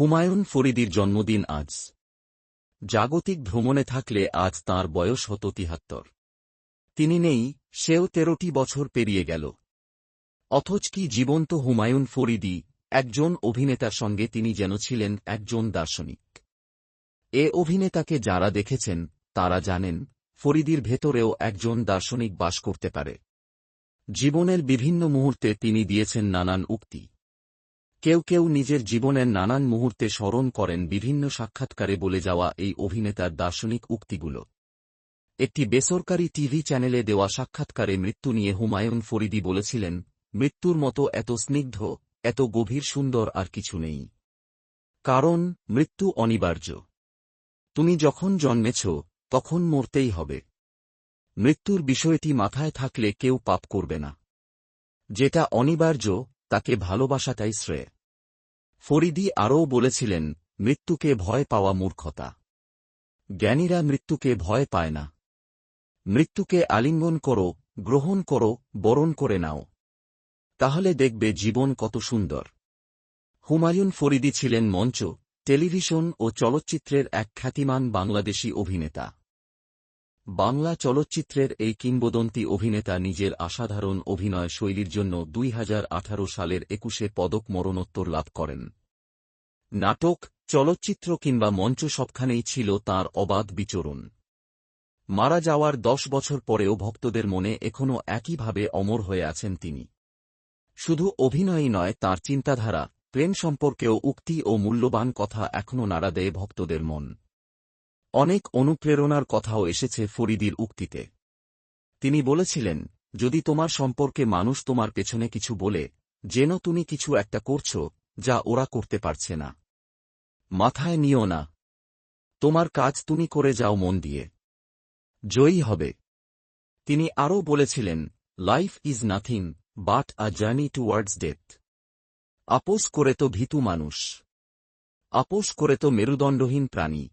হুমায়ুন ফরিদির জন্মদিন আজ। জাগতিক ভ্রমণে থাকলে আজ তার বয়স হত তিহাত্তর। তিনি নেই, সেও তেরোটি বছর পেরিয়ে গেল। অথচ কি জীবন্ত হুমায়ুন ফরিদি, একজন অভিনেতার সঙ্গে তিনি যেন ছিলেন একজন দার্শনিক। এ অভিনেতাকে যারা দেখেছেন, তারা জানেন, ফরিদির ভেতরেও একজন দার্শনিক বাস করতে পারে। জীবনের বিভিন্ন মুহূর্তে তিনি দিয়েছেন নানান উক্তি। কেউ কেউ নিজের জীবনের নানান মুহূর্তে স্মরণ করেন বিভিন্ন সাক্ষাৎকারে বলে যাওয়া এই অভিনেতার দার্শনিক উক্তিগুলো। একটি বেসরকারি টিভি চ্যানেলে দেওয়া সাক্ষাৎকারে মৃত্যু নিয়ে হুমায়ুন ফরিদি বলেছিলেন, মৃত্যুর মতো এত স্নিগ্ধ, এত গভীর সুন্দর আর কিছু নেই। কারণ, মৃত্যু অনিবার্য। তুমি যখন জন্মেছ, তখন মরতেই হবে। মৃত্যুর বিষয়টি মাথায় থাকলে কেউ পাপ করবে না। যেটা অনিবার্য, তাকে ভালোবাসাটাই শ্রেয়। ফরিদি আরও বলেছিলেন, মৃত্যুকে ভয় পাওয়া মূর্খতা। জ্ঞানীরা মৃত্যুকে ভয় পায় না। মৃত্যুকে আলিঙ্গন করো, গ্রহণ করো, বরণ করে নাও। তাহলে দেখবে জীবন কত সুন্দর। হুমায়ুন ফরিদি ছিলেন মঞ্চ, টেলিভিশন ও চলচ্চিত্রের এক খ্যাতিমান বাংলাদেশি অভিনেতা। বাংলা চলচ্চিত্রের এই কিংবদন্তি অভিনেতা নিজের অসাধারণ অভিনয় শৈলীর জন্য দুই হাজার আঠারো সালের একুশে পদক মরণোত্তর লাভ করেন। নাটক, চলচ্চিত্র কিংবা মঞ্চ সবখানেই ছিল তার অবাধ বিচরণ। মারা যাওয়ার দশ বছর পরেও ভক্তদের মনে এখনও একইভাবে অমর হয়ে আছেন তিনি। শুধু অভিনয়ই নয়, তার চিন্তাধারা, প্রেম সম্পর্কেও উক্তি ও মূল্যবান কথা এখনও নাড়া দেয় ভক্তদের মন। অনেক অনুপ্রেরণার কথাও এসেছে ফরিদির উক্তিতে। তিনি বলেছিলেন, যদি তোমার সম্পর্কে মানুষ তোমার পেছনে কিছু বলে, যেন তুমি কিছু একটা করছ, যা ওরা করতে পারছে না। মাথায় নিও না। তোমার কাজ তুমি করে যাও মন দিয়ে। জয়ী হবে। তিনি আরও বলেছিলেন life is nothing but a journey towards death আপোষ করে তো ভীতু মানুষ। আপোষ করে তো মেরুদণ্ডহীন প্রাণী।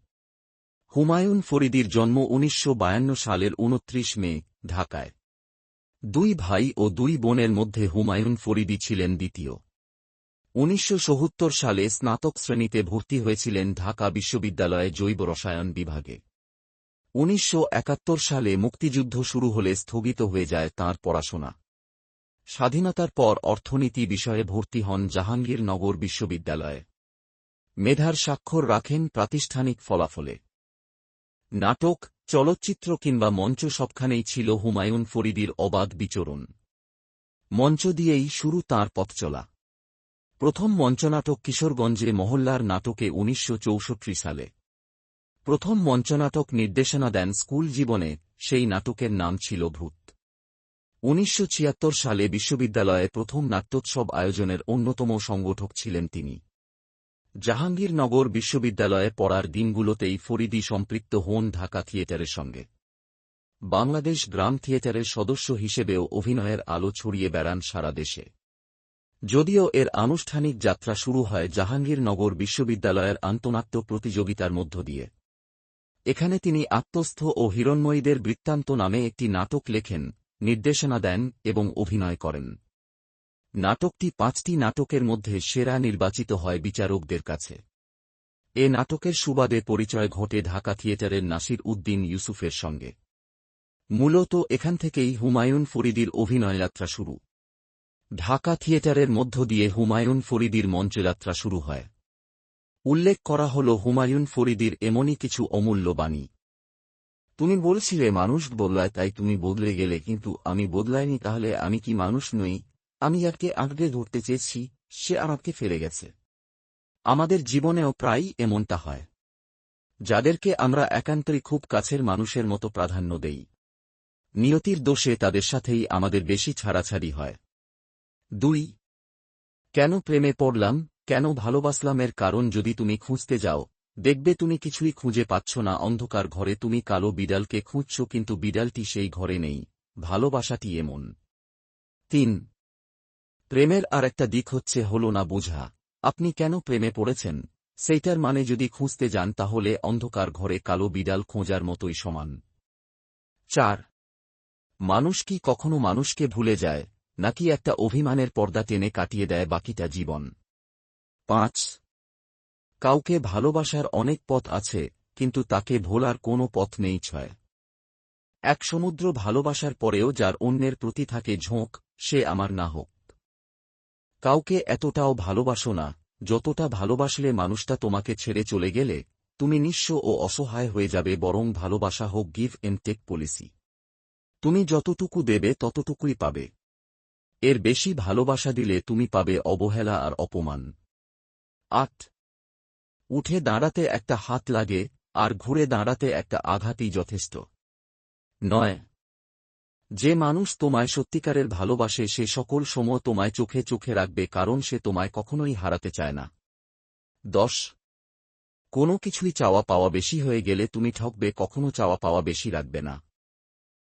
হুমায়ুন ফরিদির জন্ম উনিশশো বায়ান্ন সালের উনত্রিশ মে, ঢাকায়। দুই ভাই ও দুই বোনের মধ্যে হুমায়ুন ফরিদি ছিলেন দ্বিতীয়। উনিশশো সালে স্নাতক শ্রেণীতে ভর্তি হয়েছিলেন ঢাকা বিশ্ববিদ্যালয়ে জৈব রসায়ন বিভাগে। উনিশশো একাত্তর সালে মুক্তিযুদ্ধ শুরু হলে স্থগিত হয়ে যায় তার পড়াশোনা। স্বাধীনতার পর অর্থনীতি বিষয়ে ভর্তি হন জাহাঙ্গীরনগর বিশ্ববিদ্যালয়ে। মেধার স্বাক্ষর রাখেন প্রাতিষ্ঠানিক ফলাফলে। নাটক, চলচ্চিত্র কিংবা মঞ্চ সবখানেই ছিল হুমায়ুন ফরিদির অবাধ বিচরণ। মঞ্চ দিয়েই শুরু তাঁর পথ চলা। প্রথম মঞ্চনাটক কিশোরগঞ্জে মহল্লার নাটকে উনিশশো চৌষট্টি সালে। প্রথম মঞ্চনাটক নির্দেশনা দেন স্কুল জীবনে, সেই নাটকের নাম ছিল ভূত। উনিশশো ছিয়াত্তর সালে বিশ্ববিদ্যালয়ে প্রথম নাট্যোৎসব আয়োজনের অন্যতম সংগঠক ছিলেন তিনি। জাহাঙ্গীরনগর বিশ্ববিদ্যালয়ে পড়ার দিনগুলোতেই ফরিদি সম্পৃক্ত হন ঢাকা থিয়েটারের সঙ্গে। বাংলাদেশ গ্রাম থিয়েটারের সদস্য হিসেবেও অভিনয়ের আলো ছড়িয়ে বেড়ান সারা দেশে। যদিও এর আনুষ্ঠানিক যাত্রা শুরু হয় জাহাঙ্গীরনগর বিশ্ববিদ্যালয়ের আন্তনাট্য প্রতিযোগিতার মধ্য দিয়ে। এখানে তিনি আত্মস্থ ও হিরণ্ময়ীদের বৃত্তান্ত নামে একটি নাটক লেখেন, নির্দেশনা দেন এবং অভিনয় করেন। নাটকটি পাঁচটি নাটকের মধ্যে সেরা নির্বাচিত হয় বিচারকদের কাছে। এ নাটকের সুবাদে পরিচয় ঘটে ঢাকা থিয়েটারের নাসির উদ্দিন ইউসুফের সঙ্গে। মূলত এখান থেকেই হুমায়ুন ফরিদির অভিনয়যাত্রা শুরু। ঢাকা থিয়েটারের মধ্য দিয়ে হুমায়ুন ফরিদির মঞ্চযাত্রা শুরু হয়। উল্লেখ করা হল হুমায়ুন ফরিদির এমনই কিছু অমূল্য বাণী। তুমি বলছিলে মানুষ বদলায়, তাই তুমি বদলে গেলে, কিন্তু আমি বদলাইনি, তাহলে আমি কি মানুষ নই? আমি যাকে আঁকড়ে ধরতে চেয়েছি, সে আমাকে ফেলে গেছে। আমাদের জীবনেও প্রায়ই এমনটা হয়। যাদেরকে আমরা একান্তই খুব কাছের মানুষের মতো প্রাধান্য দেই। নিয়তির দোষে তাদের সাথেই আমাদের বেশি ছাড়াছাড়ি হয়। দুই, কেন প্রেমে পড়লাম, কেন ভালোবাসলামের কারণ যদি তুমি খুঁজতে যাও, দেখবে তুমি কিছুই খুঁজে পাচ্ছ না, অন্ধকার ঘরে তুমি কালো বিড়ালকে খুঁজছ কিন্তু বিড়ালটি সেই ঘরে নেই, ভালোবাসাটি এমন। তিন প্রেমের আর একটা দিক হচ্ছে হল না বোঝা। আপনি কেন প্রেমে পড়েছেন? সেইটার মানে যদি খুঁজতে যান তাহলে অন্ধকার ঘরে কালো বিড়াল খোঁজার মতোই সমান। চার, মানুষ কি কখনো মানুষকে ভুলে যায়, নাকি একটা অভিমানের পর্দা টেনে কাটিয়ে দেয় বাকিটা জীবন? পাঁচ, কাউকে ভালোবাসার অনেক পথ আছে, কিন্তু তাকে ভোলার কোনো পথ নেই ছয়। এক সমুদ্র ভালোবাসার পরেও যার অন্যের প্রতি থাকে ঝোঁক, সে আমার না হোক। কাউকে এতটাও ভালোবাসো না, যতটা ভালোবাসলে মানুষটা তোমাকে ছেড়ে চলে গেলে, তুমি নিঃস্ব ও অসহায় হয়ে যাবে বরং ভালোবাসা হোক গিভ এন্ড টেক পলিসি। তুমি যতটুকু দেবে ততটুকুই পাবে। এর বেশি ভালোবাসা দিলে তুমি পাবে অবহেলা আর অপমান। আট, উঠে দাঁড়াতে একটা হাত লাগে, আর ঘুরে দাঁড়াতে একটা আঘাতই যথেষ্ট। নয় যে মানুষ তোমায় সত্যিকারের ভালোবাসে, সে সকল সময় তোমায় চোখে চোখে রাখবে, কারণ সে তোমায় কখনোই হারাতে চায় না। দশ। কোনো কিছুই চাওয়া পাওয়া বেশি হয়ে গেলে তুমি ঠকবে, কখনো চাওয়া পাওয়া বেশি রাখবে না।